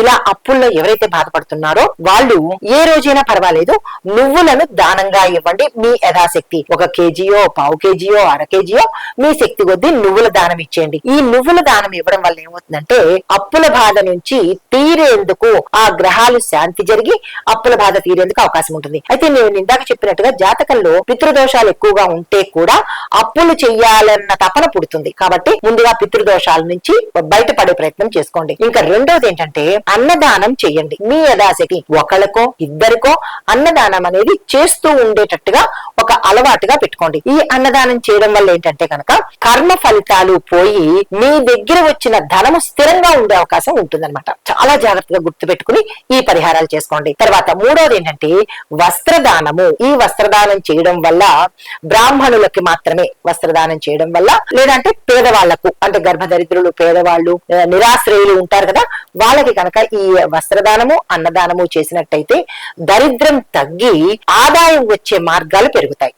ఇలా అప్పుల్లో ఎవరైతే బాధపడుతున్నారో వాళ్ళు ఏ రోజైనా పర్వాలేదు నువ్వులను దానంగా ఇవ్వండి. మీ యథాశక్తి ఒక కేజీయో పావు కేజీయో అర కేజీయో మీ శక్తి కొద్దీ నువ్వుల దానం ఇచ్చేయండి. ఈ నువ్వుల దానం ఇవ్వడం వల్ల ఏమవుతుందంటే అప్పుల బాధ నుంచి తీరేందుకు ఆ గ్రహాలు శాంతి జరిగి అప్పుల బాధ తీరేందుకు అవకాశం ఉంటుంది. అయితే నేను ఇందాక చెప్పినట్టుగా జాతకంలో పితృదోషాలు ఎక్కువగా ఉంటే కూడా అప్పులు చెయ్యాలన్న తపన పుడుతుంది. కాబట్టి ముందుగా పితృదోషాల నుంచి బయటపడే ప్రయత్నం చేసుకోండి. ఇంకా రెండోది ఏంటంటే అన్నదానం చేయండి. మీ యథాశక్తి ఒకళ్ళకో ఇద్దరికో అన్నదానం అనేది చేస్తూ ఉండేటట్టుగా ఒక అలవాటుగా పెట్టుకోండి. ఈ అన్నదానం చేయడం వల్ల ఏంటంటే కనుక కర్మ ఫలితాలు పోయి మీ దగ్గర వచ్చిన ధనము స్థిరంగా ఉండే అవకాశం ఉంటుందన్నమాట. చాలా జాగ్రత్తగా గుర్తు పెట్టుకుని ఈ పరిహారాలు చేసుకోండి. తర్వాత మూడోది ఏంటంటే వస్త్రదానము. ఈ వస్త్రదానం చేయడం వల్ల బ్రాహ్మణులకి మాత్రమే వస్త్రదానం చేయడం వల్ల లేదంటే పేదవాళ్ళకు అంటే గర్భదరిద్రులు పేదవాళ్ళు నిరాశ్రయులు ఉంటారు కదా వాళ్ళకి కనుక ఈ వస్త్రదానము అన్నదానము చేసినట్టయితే దరిద్రం తగ్గి ఆదాయం వచ్చే మార్గాలు పెరుగుతాయి.